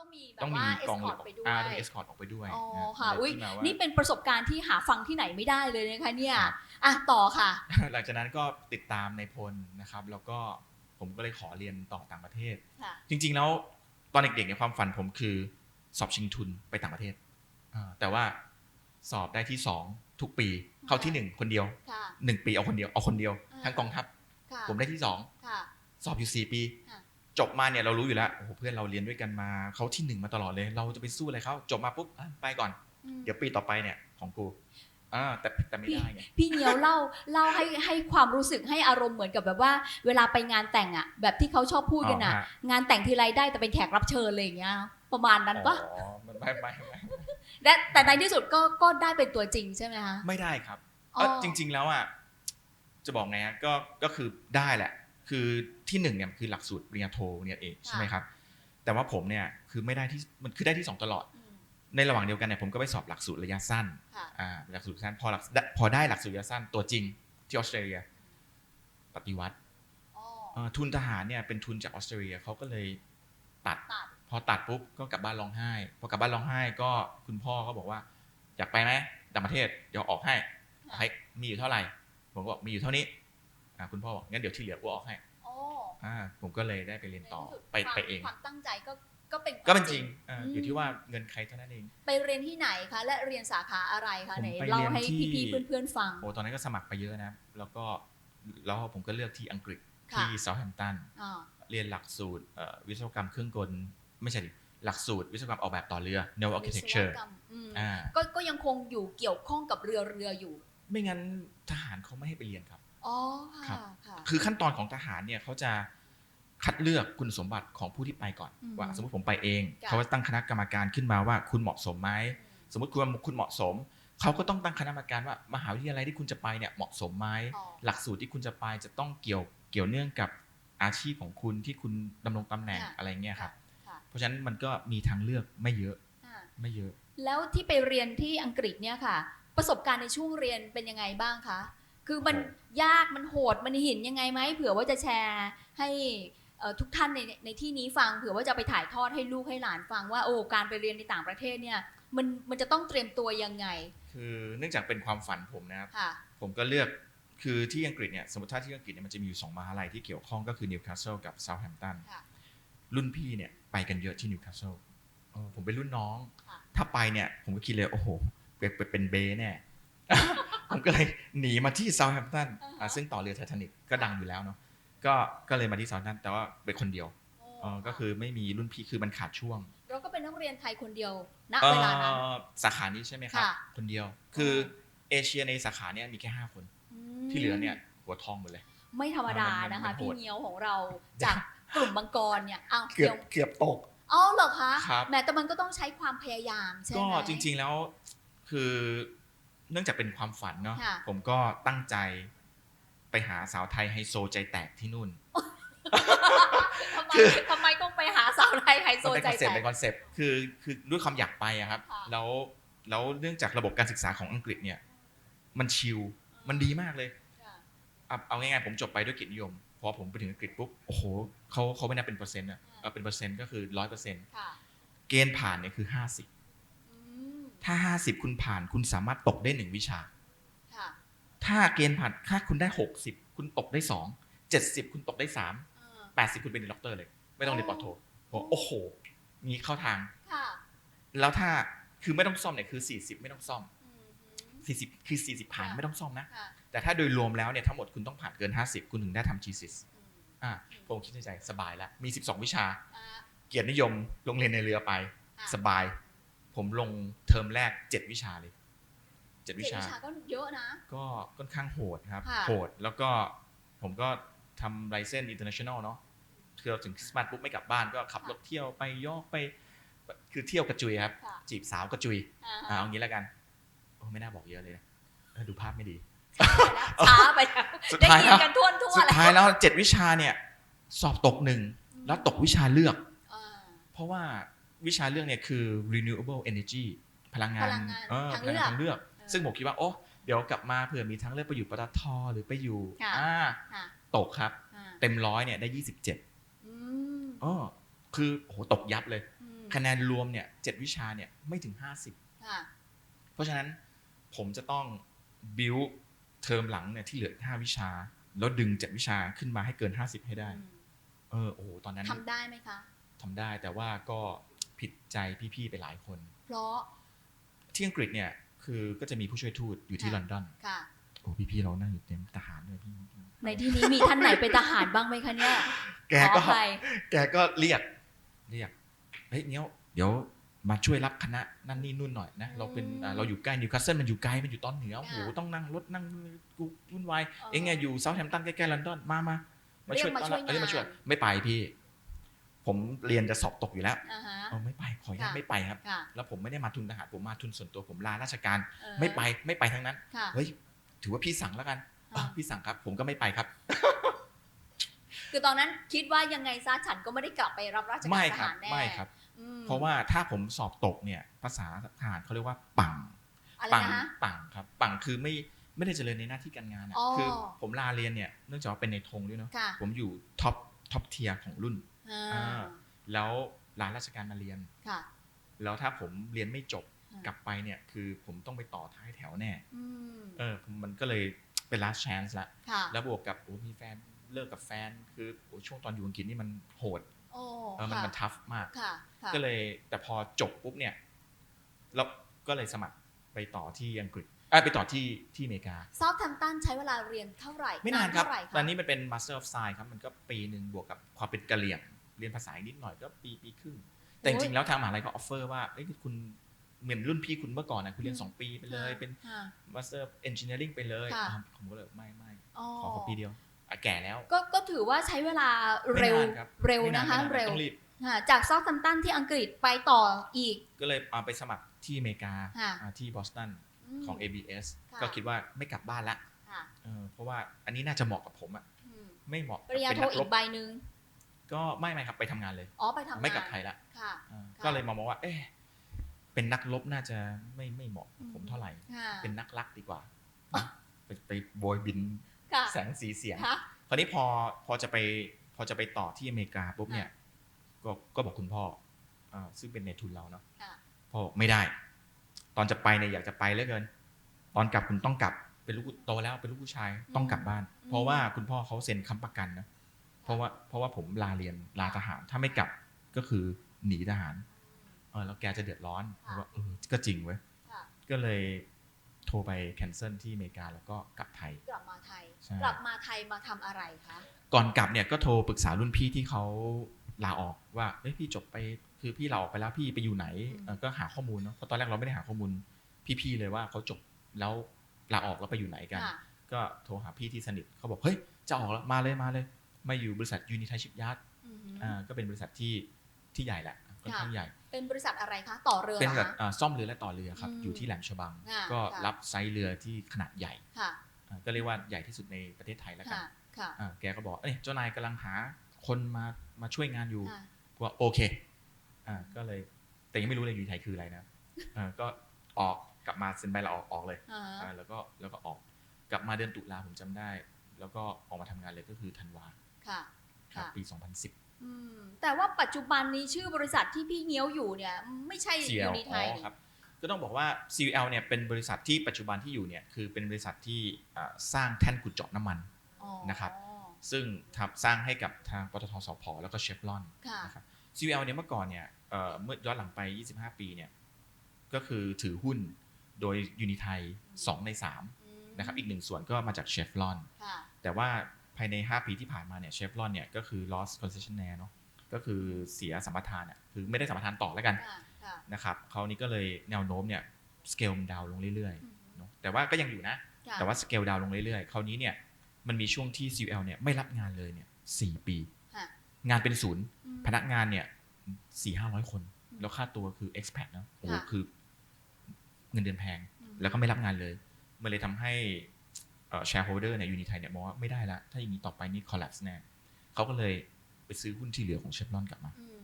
ต้องมีแบบต้องมีว่าเอกองสคอร์ตไปด้วยอ่าต้องมีเอสคอร์ตออกไปด้วยอ๋อนะค่ะเลยอุ้ยที่มาว่านี่เป็นประสบการณ์ที่หาฟังที่ไหนไม่ได้เลยนะคะเนี่ยครับอะต่อค่ะ หลังจากนั้นก็ติดตามในพลนะครับ แล้วก็ผมก็เลยขอเรียนต่อต่างประเทศค่ะจริง ๆ แล้วตอนเด็กๆเนี่ยความฝันผมคือสอบชิงทุนไปต่างประเทศอ่าแต่ว่าสอบได้ที่สองทุกปีเข้าที่หนึ่งคนเดียวค่ะหนึ่งปีเอาคนเดียวเอาคนเดียวอ่าทั้งกองทัพค่ะผมได้ที่สองค่ะสอบอยู่สี่ปีค่ะ จบมาเนี่ยเรารู้อยู่แล้วโอ้โหเพื่อนเราเรียนด้วยกันมาเขาที่หนึ่งมาตลอดเลย เราจะไปสู้อะไรเขาจบมาปุ๊บอะไปก่อนอืมเดี๋ยวปีต่อไปเนี่ยของกูอ่าแต่แต่ไม่ได้ไงพี่เหนียวเล่าเล่าให้ให้ความรู้สึกให้อารมณ์เหมือนกับแบบว่าเวลาไปงานแต่งอะ แบบที่เขาชอบพูดกันอะอ๋อฮะงานแต่งทีไรได้แต่เป็นแขกรับเชิญอะไรอย่างเงี้ยประมาณนั้นปะอ๋อมันไม่ไม่ไม่และแต่ในที่สุดก็ก็ได้เป็นตัวจริงใช่ไหมคะไม่ได้ครับอ๋อเอ้อจริง ๆแล้วอะจะบอกไงฮะก็ก็คือได้แหละ คือที่หนึ่งเนี่ยคือหลักสูตรปริญญาโทเนี่ยเองใช่ไหมครับ แต่ว่าผมเนี่ยคือไม่ได้ที่มันคือได้ที่สองตลอดอืมในระหว่างเดียวกันเนี่ยผมก็ไปสอบหลักสูตรระยะสั้นค่ะอ่าหลักสูตรสั้นพอหลักได้พอได้หลักสูตรระยะสั้นตัวจริงที่ออสเตรเลีย ปฏิวัติอ๋อเอ่อทุนทหารเนี่ยเป็นทุนจากออสเตรเลียเขาก็เลยตัดตัด พอตัดปุ๊บก็กลับบ้านร้องไห้ พอกลับบ้านร้องไห้ก็คุณพ่อก็บอกว่าอยากไปไหมต่างประเทศเดี๋ยวออกให้ให้มีอยู่เท่าไหร่ผมก็บอกมีอยู่เท่านี้ อ่าคุณพ่อบอกงั้นเดี๋ยวที่เหลือกูออกให้โอ้อ่าผมก็เลยได้ไปเรียนต่อในที่สุดไปความไปเองความตั้งใจก็ก็เป็นก็เป็นจริงอ่าอืมอยู่ที่ว่าเงินใครเท่านั้นเอง ไปเรียนที่ไหนคะและเรียนสาขาอะไรคะผมไหนไปเล่าเรียนให้ที่พี่ๆเพื่อนๆฟังโอ้ตอนนั้นก็สมัครไปเยอะนะ แล้วก็แล้วผมก็เลือกที่อังกฤษค่ะที่เซาท์แฮมป์ตันอ่าเรียนหลักสูตรเอ่อวิศวกรรมเครื่องกลไม่ใช่ดิหลักสูตรวิศวกรรมออกแบบต่อเรือ Naval Architecture วิศวกรรมอืมอ่าก็ก็ยังคงอยู่เกี่ยวข้องกับเรือเรืออยู่ ไม่งั้นทหารเขาไม่ให้ไปเรียนครับ อ๋อครัค่ะบค่ะ คือขั้นตอนของทหารเนี่ยเขาจะคัดเลือกคุณสมบัติของผู้ที่ไปก่อน อืมว่าสมมติผมไปเองค่ะเขาจะตั้งคณะกรรมการขึ้นมาว่าคุณเหมาะสมไหมสมมติคุณคุณเหมาะสม เขาก็ต้องตั้งคณะกรรมการว่ามหาวิทยาลัยที่คุณจะไปเนี่ยเหมาะสมไหมอ๋อหลักสูตรที่คุณจะไปจะต้องเกี่ยวเกี่ยวเนื่องกับอาชีพของคุณที่คุณดำรงตำแหน่งค่ะอะไรเงี้ยครับค่ะเพราะฉะนั้นมันก็มีทางเลือกไม่เยอะอ่าไม่เยอะ แล้วที่ไปเรียนที่อังกฤษเนี่ยค่ะ ประสบการณ์ในช่วงเรียนเป็นยังไงบ้างคะ คือมันโอ้ยากมันโหดมันหินยังไงไหมเผื่อว่าจะแชร์ให้เอ่อทุกท่านในในที่นี้ฟังเผื่อว่าจะไปถ่ายทอดให้ลูกให้หลานฟังว่าโอ้การไปเรียนในต่างประเทศเนี่ยมันมันจะต้องเตรียมตัวยังไง คือเนื่องจากเป็นความฝันผมนะครับค่ะผมก็เลือกคือที่อังกฤษเนี่ยสมมติถ้าที่อังกฤษเนี่ยมันจะมีอยู่สองมหาลัยที่เกี่ยวข้องก็คือนิวคาสเซิลกับเซาท์แฮมป์ตันค่ะรุ่นพี่เนี่ยไปกันเยอะที่นิวคาสเซิลผมเป็นรุ่นน้องค่ะถ้าไปเนี่ยผมก็คิดเลยโอ้โหเป็นเป็นเป็นเบแน่ ผมก็เลยหนีมาที่เซาท์แฮมป์ตันอ่าฮะซึ่งต่อเรือไททานิกก็ดังอยู่แล้วเนาะก็ก็เลยมาที่เซาท์แฮมป์ตันแต่ว่าเป็นคนเดียวโอ้เออก็คือไม่มีรุ่นพี่คือมันขาดช่วง เราก็เป็นนักเรียนไทยคนเดียวณเอ่อเวลานั้นสาขานี้ใช่ไหมครับค่ะคนเดียวคือเอเชียในสาขาเนี่ยมีแค่ห้าคนมที่เหลือเนี่ยหัวทองหมดเลย ไม่ธรรมดามันนะคะมันโหพี่ดเงี้ยวของเราจากกลุ่มมังกรเนี่ยอ้าวเกือบดี๋ยวเกือบตกอ๋อเหรอคะครับแหมแต่มันก็ต้องใช้ความพยายามใช่ไหมก็จริง ๆแล้วคือ เนื่องจากเป็นความฝันเนาะค่ะ ผมก็ตั้งใจไปหาสาวไทยไฮโซใจแตกที่นู่น ทำไมคือ ทำไมต้องไปหาสาวไทยไฮโซมันเป็นใจคอนเซ็ปต์แตเป็นกคอนเซ็ปต์คือคือด้วยความอยากไปอะครับค่ะ แล้วแล้วเนื่องจากระบบการศึกษาของอังกฤษเนี่ย มันชิลมันดีมากเลย ค่ะ เอาเอาง่ายๆผมจบไปด้วยเกียรตินิยม พอผมไปถึงอังกฤษปุ๊บ โอ้โหเขาเขาไม่นับเป็นเปอร์เซ็นต์อะเออเป็นเปอร์เซ็นต์ก็คือร้อยเปอร์เซ็นต์ค่ะ เกณฑ์ผ่านเนี่ยคือห้าสิบอืม ถ้าห้าสิบคุณผ่านคุณสามารถตกได้หนึ่งวิชาค่ะถ้าเกณฑ์ผ่านถ้าคุณได้หกสิบคุณตกได้สองเจ็ดสิบคุณตกได้สามเออแปดสิบคุณเป็นด็อกเตอร์เลย ไม่ต้องเรียนปอโทผมโอ้โหงี้เข้าทางค่ะแล้วถ้าคือไม่ต้องซ่อมเนี่ยคือสี่สิบไม่ต้องซ่อมอืมสี่สิบคือสี่สิบผ่านค่ะไม่ต้องซ่อมนะค่ะแต่ถ้าโดยรวมแล้วเนี่ยทั้งหมดคุณต้องผ่านเกินห้าสิบคุณถึงได้ทำ GSIS อืมอะผมคิดในใจสบายแล้วมีสิบสองวิชาอ่าเกียรตินิยมโรงเรียนในเรือไปค่ะสบาย ผมลงเทอมแรกเจ็ดวิชาเลยเจ็ดเจ็ดวิวิชาชาก็เยอะนะ ก็ค่อนข้างโหดครับค่ะโหดแล้วก็ผมก็ทำไ i เซน international เนาะคือเราถึงคริสต์มาสปุ๊บไม่กลับบ้านก็ขับรถเที่ยวไปยอกไป คือเที่ยวกระจุยครับค่ะจีบสาวกระจุยอ่าอ่าเอางี้แล้วกันโอ้ไม่น่าบอกเยอะเลยนะเออดูภาพไม่ดีช้าไปแล้วสุดได้ท้ายยิแล้นวกันทั่วทั่วสุดแล้วท้ายแล้วเจ็ดวิชาเนี่ย สอบตกหนึ่งแล้วตกวิชาเลือกอ่าเพราะว่า วิชาเลือกเนี่ยคือ renewable energy พลังงานพลังงานเออทางพลังงานเลือกทางเลือกเออซึ่งผมคิดว่าโอ้เดี๋ยวกลับมาเผื่อมีทั้งเลือกไปอยู่ปตทหรือไปอยู่ค่ะอ่าค่ะตกครับอ่าเต็มร้อยเนี่ยได้ 27อืมอ๋อคือโอ้โหตกยับเลยอืมคะแนนรวมเนี่ยเจ็ดวิชาเนี่ยไม่ถึง 50ค่ะเพราะฉะนั้นผมจะต้องบิวเทอมหลังเนี่ยที่เหลืออีกห้าวิชา แล้วดึงเจ็ดวิชาขึ้นมาให้เกิน 50 ให้ได้อืมเออโอ้โหตอนนั้นทำได้ไหมคะทำได้แต่ว่าก็ ผิดใจพี่ๆไปหลายคน เพราะที่อังกฤษเนี่ยคือก็จะมีผู้ช่วยทูตอยู่ที่ค่ะลอนดอนค่ะโอ้พี่ๆเรานั่งอยู่เต็มทหารด้วยพี่ในที่นี้มีท่านไหนเป็นทหารบ้างไหมคะเนี่ยแกขก็ออภัยแกก็เรียกเรียกเฮ้ยเนี้ยเดี๋ยวมาช่วยรับคณะนั่นนี่นู่นหน่อยนะเราเป็นอ่าเราอยู่ใกล้นิวคาสเซิลมันอยู่ไกลมันอยู่ตอนเหนือโอ้โหต้องนั่งรถนั่งกูวุ่นวายเอ็งไงอยู่เซาท์แฮมป์ตันใกล้ๆลอนดอนมามามาช่วยเรียกมาต้อนช่รัวบยเอ้ยมาช่วยงานไม่ไปพี่ ผมเรียนจะสอบตกอยู่แล้วอ่าฮะ เออไม่ไปขออนุญาตค่ะ ไม่ไปครับ ค่ะ แล้วผมไม่ได้มาทุนทหารผมมาทุนส่วนตัวผมลาราชการ เออ ไม่ไปไม่ไปทั้งนั้น ค่ะ เฮ้ยถือว่าพี่สั่งแล้วกันอ่าอะพี่สั่งครับ ผมก็ไม่ไปครับ คือตอนนั้นคิดว่ายังไงซะฉันก็ไม่ได้กลับไปรับราชการไม่ทครับหารแน่ไม่ครับ อืมเพราะว่าถ้าผมสอบตกเนี่ยภาษาทหารเขาเรียกว่าปังอะไรปังนะ ปังครับปังคือไม่ไม่ได้เจริญในหน้าที่การงานอะอ๋อ คือผมลาเรียนเนี่ยเนื่องจากว่าเป็นในธงด้วยเนาะค่ะ ผมอยู่ท็อปท็อปเทียร์ของรุ่น อ่าอ่าแล้วลาราชการมาเรียน ค่ะ แล้วถ้าผมเรียนไม่จบอืมกลับไปเนี่ย คือผมต้องไปต่อท้ายแถวแน่อืมเออผมมันก็เลยเป็น last chance ละ ค่ะแล้วบวกกับโอ้มีแฟนเลิกกับแฟน คือโอ้ช่วงตอนอยู่อังกฤษนี่มันโหดโอ้เออมันค่ะมันทัฟมาก ค่ะค่ะก็เลยแต่พอจบปุ๊บเนี่ยเราก็เลยสมัครไปต่อที่อังกฤษเอ้ยไปต่อที่ที่อเมริกาซาท์แฮมป์ตันใช้เวลาเรียนเท่าไหร่ไม่นานครับ เท่ไหะตอนนี้มันเป็น Master of Science ครับ มันก็ปีหนึ่งบวกกับความเป็นกะเหรี่ยง เรียนภาษาอีกนิดหน่อยก็ปีปีครึ่ง แต่จริงๆแล้วทางมหาลัยก็ออฟเฟอร์ว่าเอ้ยคุณเหมือนรุ่นพี่คุณเมื่อก่อนนะคุณเรียน 2 ปีไปเลย เป็นค่ะ Master of Engineering ไปเลยค่ะอะผมก็เลยไม่ไม่อ๋อขอขอปีเดียวอะแก่แล้ว ก็ก็ถือว่าใช้เวลาเร็วไม่นานครับเร็วไม่านะคะไม่าเร็วต้องรีบค่ะจากซาท์แฮมป์ตันที่อังกฤษไปต่ออีก ก็เลยเอาไปสมัครที่อเมริกาค่ะอ่าที่บอสตันมของ ABS ค่ะก็คิดว่าไม่กลับบ้านละค่ะเออเพราะว่าอันนี้น่าจะเหมาะกับผมอะอืมไม่เหมาะปริญญาเป็นโทนักอีรกบใบหนึ่ง ก็ไม่ไม่ครับไปทำงานเลย อ๋อไปทำงานไม่กลับไทยละค่ะ อ่าค่ะก็เลยมามองว่า เอ๊ะเป็นนักรบน่าจะไม่ไม่เหมาะกับผมเท่าไหร่ ค่ะเป็นนักรักดีกว่านะไปไปโบยบินค่ะแสงสีเสียง ค่ะ คราวนี้พอพอจะไปพอจะไปต่อที่อเมริกาปุ๊บเนี่ย ก็ก็บอกคุณพ่ออ่าซึ่งเป็นในทุนเราเนาะค่ะ พ่อบอกไม่ได้ ตอนจะไปเนี่ยอยากจะไปเหลือเกิน ตอนกลับคุณต้องกลับเป็นลูกโตแล้วเป็นลูกผู้ชายต้องกลับบ้าน เพราะว่าคุณพ่อเขาเซ็นค้ำประกันนะเพ ราะว่าเพราะว่าผมลาเรียนลาทหาร ถ้าไม่กลับก็คือหนีทหารเออแล้วแกจะเดือดร้อนผมว่าเออก็จริงเว้ยค่ะก็เลยโทรไปแคนเซิลที่อเมริกาแล้วก็กลับไทย กลับมาไทยใช่กลับมาไทยมาทำอะไรคะก่อนกลับเนี่ยก็โทรปรึกษารุ่นพี่ที่เขาลาออกว่าเอ้ยพี่จบไปคือพี่ลาออกไปแล้วพี่ไปอยู่ไหนเออก็หาข้อมูลเนาะเพราะตอนแรกเราไม่ได้หาข้อมูลพี่ๆเลยว่าเขาจบแล้วลาออกแล้วไปอยู่ไหนกันค่ะก็โทรหาพี่ที่สนิทเขาบอกเฮ้ยจะออกแล้วมาเลยมาเลย มาอยู่บริษัทยูนิทชิปยาร์ดอือหือออ่าก็เป็นบริษัทที่ที่ใหญ่แหละค่อนข้างใหญ่ เป็นบริษัทอะไรคะต่อเรือเป็นเหบรริอษัทคะอ่าซ่อมเรือและต่อเรือครับอืมอยู่ที่แหลมฉบังค่ะก็ค่ะรับไซส์เรือที่ขนาดใหญ่ค่ะอ่าก็เรียกว่าใหญ่ที่สุดในประเทศไทยแล้วกันค่ะค่ะอ่าแกก็บอกเอ้ยเจ้านายกำลังหาคนมามาช่วยงานอยู่ค่ะว่าโอเคอ่าก็เลยแต่ยังไม่รู้เลยยูนิไทยคืออะไรนะอ่าก็ออกกลับมาเซ็นใบลาออกออกเลยอ่าอ่าแล้วก็แล้วก็ออกกลับมาเดือนตุลาผมจำได้ แล้วก็ออกมาทำงานเลยก็คือธันวา ค่ะครับค่ะปี 2010 อืมแต่ว่าปัจจุบันนี้ชื่อบริษัทที่พี่เงี้ยวอยู่เนี่ย ไม่ใช่ CL ยูนิไทอ๋ย อครับก็ต้องบอกว่า CL เนี่ยเป็นบริษัทที่ปัจจุบันที่อยู่เนี่ยคือเป็นบริษัทที่อ่าสร้างแท่นขุดเจาะน้ำมัน อ๋อนะครับ ซึ่งทำสร้างให้กับทางปตทสพแล้วก็เชฟรอน ค่ะ นะครับ CL เนี่ยเมื่อก่อนเนี่ยเอ่อเมื่อย้อนหลังไป 25 ปีเนี่ย ก็คือถือหุ้นโดยยูนิไทย2ในอืม3นะครับ อีกหนึ่งส่วนก็มาจากเชฟรอน ค่ะ แต่ว่าภายใน 5 ปีที่ผ่านมาเนี่ยเชฟรอนเนี่ยก็คือ lost concessionaire เนาะก็คือเสียสัมปทานอะคือไม่ได้สัมปทานต่อแล้วกันค่ะค่ะนะครับคราวนี้ก็เลยแนวโน้มเนี่ยสเกลมันดาวลงเรื่อยอืมๆเนาะแต่ว่าก็ยังอยู่นะค่ะแต่ว่าสเกลดาวลงเรื่อยๆคราวนี้เนี่ยมันมีช่วงที่ CL เนี่ยไม่รับงานเลยเนี่ยสี่ปีค่ะงานเป็นศูนย์อืมพนักงานเนี่ยสี่ห้าร้อยคนอืมแล้วค่าตัวคือ expat นะโอ้โหค่ะคือเงินเดือนแพงอืมแล้วก็ไม่รับงานเลย มันเลยทำให้ เอ่อ shareholder เนี่ยยูนิไทยเนี่ยมองว่าไม่ได้ละถ้าอย่างนี้ต่อไปนี่ collapse แน่เขาก็เลยไปซื้อหุ้นที่เหลือของเชฟรอนกลับมาอืม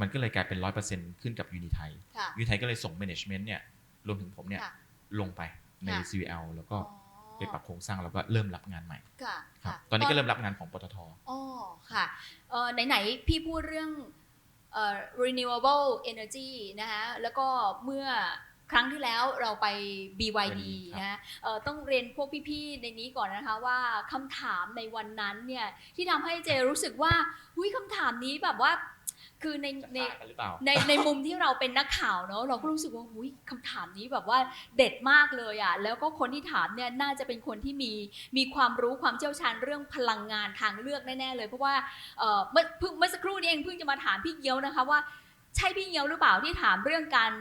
มันก็เลยกลายเป็นร้อยเปอร์เซ็นต์ขึ้นกับยูนิไทยค่ะยูนิไทยก็เลยส่ง management เนี่ยรวมถึงผมเนี่ยค่ะลงไปในค่ะ CVL แล้วก็อ๋อไปปรับโครงสร้างแล้วก็เริ่มรับงานใหม่ค่ะครับค่ะตอนนี้ก็เริ่มรับงานของปตทอ๋อค่ะเอ่อไหนๆพี่พูดเรื่องเเอ่อ renewable energy นะคะแล้วก็เมื่อ ครั้งที่แล้วเราไป BYD ครับนะเอ่อต้องเรียนพวกพี่ๆ ในนี้ก่อนนะคะว่าคำถามในวันนั้นเนี่ยที่ทำให้เจรู้สึกว่าหุยคำถามนี้แบบว่าคือในจะในต่างกันหรือเปล่าในในมุมที่เราเป็นนักข่าวเนาะเราก็รู้สึกว่าหุยคำถามนี้แบบว่าเด็ดมากเลยอะ่ะแล้วก็คนที่ถามเนี่ยน่าจะเป็นคนที่มีมีความรู้ความเชี่ยวชาญเรื่องพลังงานทางเลือกแน่ๆเลย เพราะว่าเอ่อเมื่อเพิ่งเมื่อสักครู่นี้เองเพิ่งจะมาถามพี่เยียวนะคะว่า ใช่พี่เยียวหรือเปล่าที่ถามเรื่องการ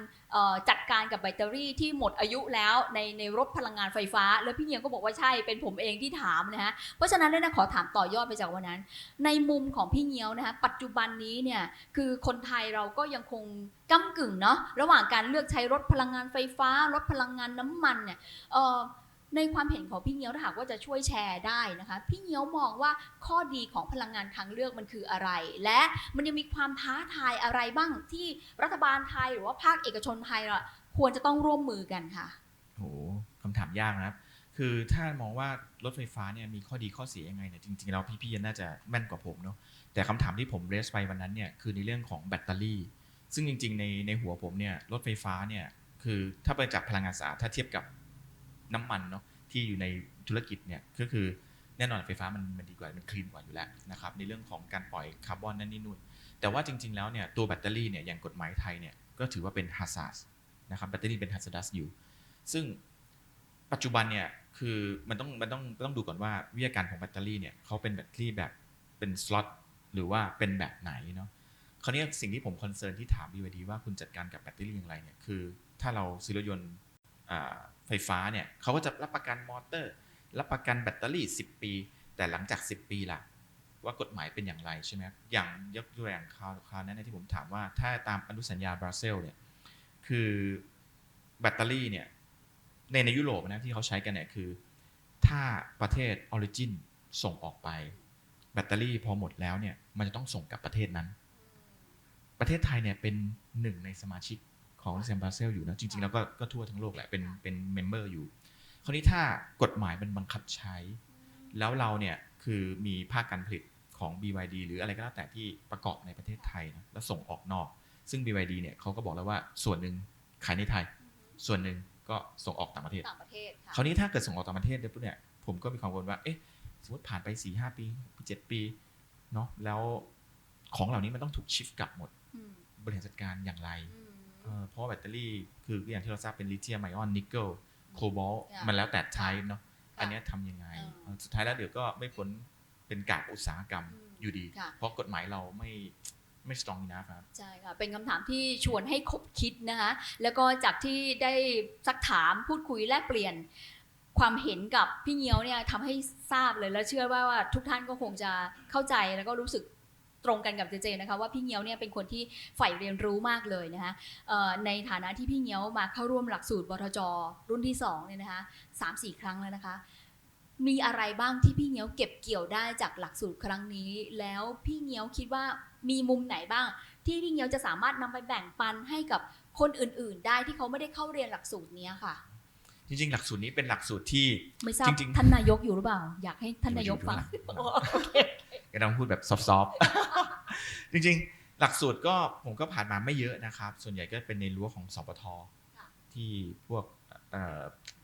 จัดการกับแบตเตอรี่ที่หมดอายุแล้วในในรถพลังงานไฟฟ้า แล้วพี่เยียวก็บอกว่าใช่เป็นผมเองที่ถามนะฮะเพราะฉะนั้นเนี่ยนะขอถามต่อยอดไปจากวันนั้น ในมุมของพี่เงียวนะคะปัจจุบันนี้เนี่ยคือคนไทยเราก็ยังคงก้ากึ่งเนาะระหว่างการเลือกใช้รถพลังงานไฟฟ้า รถพลังงานน้ำมันเนี่ย ในความเห็นของพี่เงี้ยวถ้าหากว่าจะช่วยแชร์ได้นะคะ พี่เงี้ยวมองว่าข้อดีของพลังงานทางเลือกมันคืออะไร และมันยังมีความท้าทายอะไรบ้างที่รัฐบาลไทยหรือว่าภาคเอกชนไทยเราควรจะต้องร่วมมือกันค่ะโหคำถามยากนะครับคือถ้ามองว่ารถไฟฟ้าเนี่ยมีข้อดีข้อเสียยังไงเนี่ยจริงๆแล้วพี่ๆน่าจะแม่นกว่าผมเนาะแต่คำถามที่ผมเรสไปวันนั้นเนี่ยคือในเรื่องของแบตเตอรี่ ซึ่งจริงๆในในหัวผมเนี่ยรถไฟฟ้าเนี่ยคือถ้าไปจากพลังงานสะอาดถ้าเทียบกับ น้ำมันเนาะที่อยู่ในธุรกิจเนี่ยก็คือแน่นอนไฟฟ้ามันมันดีกว่ามันคลีนกว่าอยู่แล้วนะครับในเรื่องของการปล่อยคาร์บอนนั่นนี่นู่นแต่ว่าจริง ๆแล้วเนี่ยตัวแบตเตอรี่เนี่ยอย่างกฎหมายไทยเนี่ยก็ถือว่าเป็นฮาซาสนะครับแบตเตอรี่เป็นฮาซาดัสอยู่ ซึ่งปัจจุบันเนี่ยคือมันต้องมันต้องต้องดูก่อนว่าวิทยาการของแบตเตอรี่เนี่ยเขาเป็นแบตเตอรี่แบบเป็นสล็อตหรือว่าเป็นแบบไหนเนาะคราวนี้สิ่งที่ผมคอนเซิร์นที่ถาม BYD ว่าคุณจัดการกับแบตเตอรี่อย่างไรเนี่ยคือ ถ้าเราซื้อรถยนต์ ไฟฟ้าเนี่ยเขาก็จะรับประกันมอเตอร์ รับประกันแบตเตอรี่ 10 ปี แต่หลังจาก 10 ปีล่ะ ว่ากฎหมายเป็นอย่างไรใช่ไหมอย่างยกตัวอย่างคราวคราวนั้นที่ผมถามว่าถ้าตามอนุสัญญาบราเซลเนี่ยคือแบตเตอรี่เนี่ยในในยุโรปนะที่เขาใช้กันเนี่ยคือ ถ้าประเทศออริจินส่งออกไป แบตเตอรี่พอหมดแล้วเนี่ยมันจะต้องส่งกลับประเทศนั้น ประเทศไทยเนี่ยเป็นหนึ่งในสมาชิก ของอนุสัญญาบราเซลอยู่นะจริงๆแล้วก็ก็ทั่วทั้งโลกแหละเป็นเป็นเมมเบอร์อยู่ คราวนี้ถ้ากฎหมายมันบังคับใช้ แล้วเราเนี่ยคือมีภาคการผลิตของ BYD หรืออะไรก็แล้วแต่ที่ประกอบในประเทศไทยนะแล้วส่งออกนอก ซึ่ง BYD เนี่ยเขาก็บอกแล้วว่าส่วนหนึ่งขายในไทย ส่วนหนึ่งก็ส่งออกต่างประเทศ ต่างประเทศค่ะคราวนี้ถ้าเกิดส่งออกต่างประเทศเนี่ยปุ๊บเนี่ยผมก็มีความกังวลว่าเอ๊ะสมมติผ่านไป4ีหปีเจ็ดปีเนาะแล้วของเหล่านี้มันต้องถูกชิฟกลับหมดอืมบริหารจัดการอย่างไรอืม เอ่อเพราะว่าแบตเตอรี่คืออย่างที่เราทราบเป็นลิเธียมไอออนนิกเกิลโคบอลต์ค่ะมันแล้วแต่ไทป์เนาะค่ะอันเนี้ยทำยังไงอ่าเออสุดท้ายแล้วเดี๋ยวก็ไม่พ้นเป็นกากอุตสาหกรรมอืมอยู่ดีค่ะเพราะกฎหมายเราไม่ไม่ strong enough ครับใช่ค่ะ เป็นคำถามที่ชวนให้คบคิดนะคะแล้วก็จากที่ได้ซักถามพูดคุยแลกเปลี่ยน ความเห็นกับพี่เงี้ยวเนี่ยทำให้ทราบเลยและเชื่อว่าว่าทุกท่านก็คงจะเข้าใจแล้วก็รู้สึก ตรงกันกับเจเจนะคะว่าพี่เงี้ยวเนี่ยเป็นคนที่ใฝ่เรียนรู้มากเลยนะคะเอ่อในฐานะที่พี่เงี้ยวมาเข้าร่วมหลักสูตรบทจรุ่นที่สองเนี่ยนะคะสามสี่ครั้งแล้วนะคะ มีอะไรบ้างที่พี่เงี้ยวเก็บเกี่ยวได้จากหลักสูตรครั้งนี้ แล้วพี่เงี้ยวคิดว่ามีมุมไหนบ้าง ที่พี่เงี้ยวจะสามารถนำไปแบ่งปันให้กับคนอื่น ๆ ได้ที่เขาไม่ได้เข้าเรียนหลักสูตรเนี้ยค่ะจริงๆ หลักสูตรนี้เป็นหลักสูตรที่ไม่ทราบจริงๆท่านนายกอยู่หรือเปล่า อยากให้ท่านนายกฟังอยู่ข้างหลังโอ้โอเค ก็ต้องพูดแบบซอฟต์ๆจริงๆ หลักสูตรก็ผมก็ผ่านมาไม่เยอะนะครับ ส่วนใหญ่ก็เป็นในรั้วของสปทค่ะที่พวกเอ่อ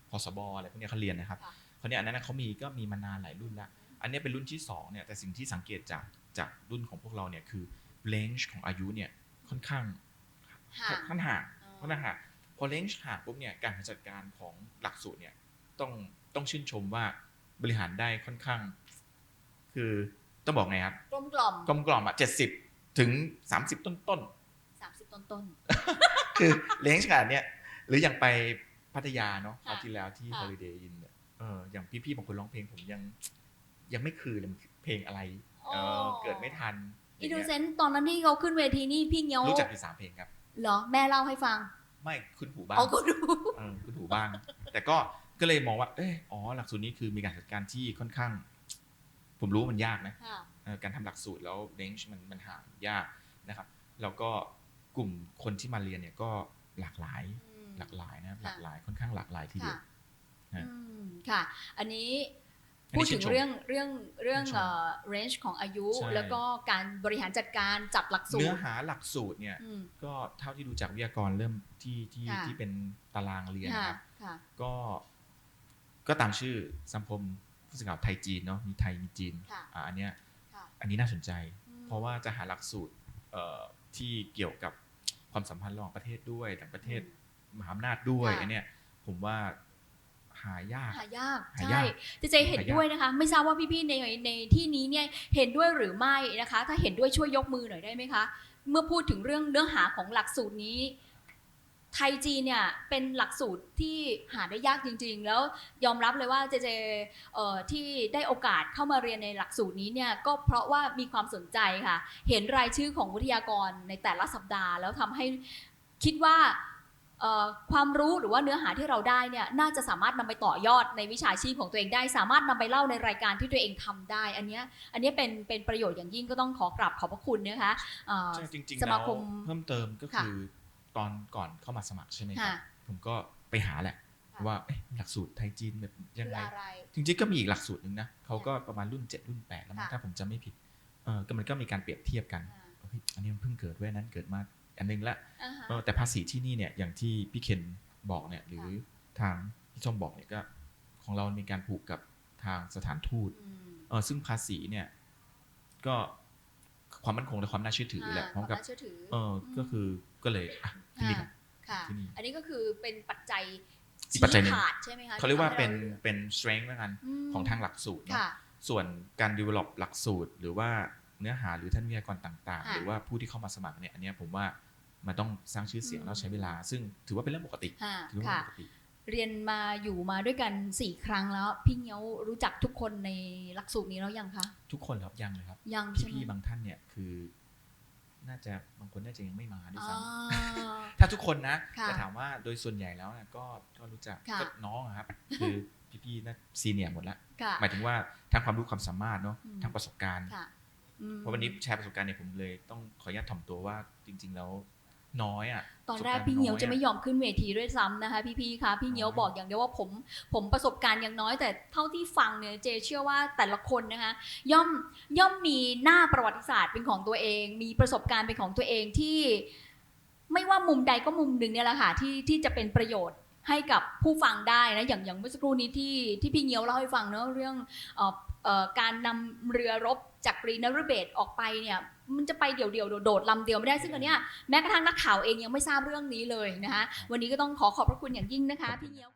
พสบอะไรพวกเนี้ยเขาเรียนนะครับค่ะเขาวเนี่ยอันนั้นนะเขามีก็มีมานานหลายรุ่นแล้ว อันเนี้ยเป็นรุ่นที่สองเนี่ยแต่สิ่งที่สังเกตจากจากรุ่นของพวกเราเนี่ยคือเลนจ์ของอายุเนี่ยค่อนข้างห่างค่อนห่างอ๋อค่อนข้างห่างพอเลนจ์ห่างปุ๊บเนี่ยการจัดการของหลักสูตรเนี่ยต้องต้องชื่นชมว่าบริหารได้ค่อนข้าง คือ ต้องบอกไงครับกลมกล่อมกลมกล่อมอะเจ็ดสิบถึงสามสิบต้นต้นสามสิบต้นต้นๆคือเลนจ์ขนาดเนี้ยหรืออย่างไปพัทยาเนาะคค่ะราวที่แล้วที่ค่ะ Holiday Inn เนี่ยเอออย่างพี่ๆบางคนร้องเพลงผมยังยังไม่คือเลยมันเพลงอะไรเออเกิดไม่ทันอินโนเซนต์ตอนนั้นที่เขาขึ้นเวทีนี่พี่เงี้ยวรู้จักอยู่สามเพลงครับเหรอแม่เล่าให้ฟัง ไม่คุณหูบ้างอ๋อก็ดูเออคุณหูบ้าง แต่ก็ก็เลยมองว่าเอออ๋อหลักสูตรนี้คือมีการจัดการที่ค่อนข้าง ผมรู้มันยากนะค่ะเออการทำหลักสูตรแล้วเ a น g e มันมันห่างยากนะครับ แล้วก็กลุ่มคนที่มาเรียนเนี่ยก็หลากหลายอืมหลากหลายนะครับค่ะหลากหลายค่อนข้างหลากหลายทีเดียวค่ะฮะอืมค่ะอันนี้อันพูดนี้ถึงชื่นชมเรื่องเรื่องเรื่องชื่นชมเอ่อ range ของอายุใช่แล้วก็การบริหารจัดการจัดหลักสูเนื้ตอรหาหลักสูตรเนี่ยอืมก็เท่าที่ดูจากวิทยากรเริ่มที่ที่ค่ะที่เป็นตารางเรียนค่ะนะครับค่ะก็ก็ตามชื่อสัมคม ผู้สื่อข่าวไทยจีนเนาะมีไทยมีจีนค่ะอ่าอันเนี้ยค่ะอันนี้น่าสนใจอืมเพราะว่าจะหาหลักสูตรเอ่อที่เกี่ยวกับความสัมพันธ์ระหว่างประเทศด้วยต่างประเทศมหาอำนาจด้วยค่ะอันเนี้ยผมว่าหายากหายากหายาใช่กเจเจเห็นหายากด้วยนะคะ ไม่ทราบว่าพี่ๆในในที่นี้เนี่ยเห็นด้วยหรือไม่นะคะ ถ้าเห็นด้วยช่วยยกมือหน่อยได้ไหมคะ เมื่อพูดถึงเรื่องเนื้อหาของหลักสูตรนี้ ไทยจีนเนี่ยเป็นหลักสูตรที่หาได้ยากจริง ๆ แล้วยอมรับเลยว่าเจเจเอ่อที่ได้โอกาสเข้ามาเรียนในหลักสูตรนี้เนี่ยก็เพราะว่ามีความสนใจค่ะ เห็นรายชื่อของวิทยากรในแต่ละสัปดาห์ แล้วทำให้คิดว่าเอ่อความรู้หรือว่าเนื้อหาที่เราได้เนี่ยน่าจะสามารถนำไปต่อยอดในวิชาชีพของตัวเองได้ สามารถนำไปเล่าในรายการที่ตัวเองทำได้ อันเนี้ยอันเนี้ยเป็นเป็นประโยชน์อย่างยิ่งก็ต้องขอกราบขอบพระคุณนะคะเอ่อใช่จริงๆสแล้มาวคมเพิ่มเติมก็ค่ะคือ ตอนก่อนเข้ามาสมัครใช่ไหมครัค่ะบผมก็ไปหาแหละค่ะว่าเอ๊ะหลักสูตรไทยจีนแบบยังคือไงอะไรจริงๆก็มีอีกหลักสูตรหนึ่งนะเขาก็ประมาณรุ่น 7 รุ่น 8 แล้วมั้งค่ะถ้าผมจำไม่ผิดเออก็มันก็มีการเปรียบเทียบกันอ่าเฮ้ยอันนี้มันเพิ่งเกิดเว้ยอันนั้นเกิดมาอันนึงละอ่าฮะเออแต่ภาษีที่นี่เนี่ยอย่างที่พี่เคนบอกเนี่ยหรือทางพี่ชมบอกเนี่ยก็ของเรามีการผูกกับทางสถานทูตอืมเออซึ่งภาษีเนี่ยก็ความมั่นคงและความน่าเชื่อถือแหละพร้อมกับควาน่าเชื่อถือเออก็คือ ก็เลยอะที่นี่ครับค่ะ ที่นี่ อันนี้ก็คือเป็นปัจจัยอีกปัจจัยหนึ่งขาดใช่ไหมคะเขาเรียกว่าที่เป็นทำให้รเป็น strength แล้วกันมของทางหลักสูตรเนอะค่ะ ส่วนการ develop หลักสูตร หรือว่าเนื้อหาหรือท่านวิทยากรต่างๆ ค่ะหรือว่าผู้ที่เข้ามาสมัครเนี่ยอันเนี้ยผมว่ามันต้องสร้างชื่อเสียงอืม แล้วใช้เวลา ซึ่งถือว่าเป็นเรื่องปกติค่ะถือว่าเป็นค่ะเรื่องปกติ เรียนมาอยู่มาด้วยกันสี่ครั้งแล้ว พี่เงี้ยวรู้จักทุกคนในหลักสูตรนี้แล้วยังคะ ทุกคนครับยังเลยครับ ยังใช่ไหมพี่ๆบางท่านเนี่ยคือ น่าจะบางคนน่าจะยังไม่มาด้วยอ๋ซ้อำถ้าทุกคนนะค่ะแต่ถามว่าโดยส่วนใหญ่แล้วเนี่ยก็ก็รู้จักค่ะก็น้องอะครับ คือพี่ๆน่าซีเนียร์หมดละค่ะหมายถึงว่าทั้งความรู้ความสามารถเนาะอืมทั้งประสบการณ์ค่ะอืมเพราะวันนี้แชร์ประสบการณ์เนี่ยผมเลยต้องขออนุญาตถ่อมตัวว่าจริง ๆ แล้ว น้อยอะตอนแรกประสบารณ์พี่เงี้ยวน้อจะไม่ยอมขึ้นเวทีด้วยซ้ำนะคะ พี่ๆคะพี่เงี้ยวน้อยบอกอย่างเดียวว่าผมผมประสบการณ์ยังน้อย แต่เท่าที่ฟังเนี่ยเจเชื่อว่าแต่ละคนนะคะย่อมย่อมมีหน้าประวัติศาสตร์เป็นของตัวเอง มีประสบการณ์เป็นของตัวเองที่ ไม่ว่ามุมใดก็มุมหนึ่งเนี่ยแหละค่ะที่ที่จะเป็นประโยชน์ให้กับผู้ฟังได้นะอย่างอย่างเมื่อสักครู่นี้ที่ที่พี่เงี้ยวเล่าให้ฟังเนอะเรื่องเอ่อเอ่อการนำเรือรบจากกรีนรเบตออกไปเนี่ย มันจะไปเดี่ยวๆโดดๆลำเดียวไม่ได้ซึ่งอันเนี้ยแม้กระทั่งนักข่าวเองยังไม่ทราบเรื่องนี้เลยนะคะวันนี้ก็ต้องขอขอบพระคุณอย่างยิ่งนะคะพี่เงี้ยว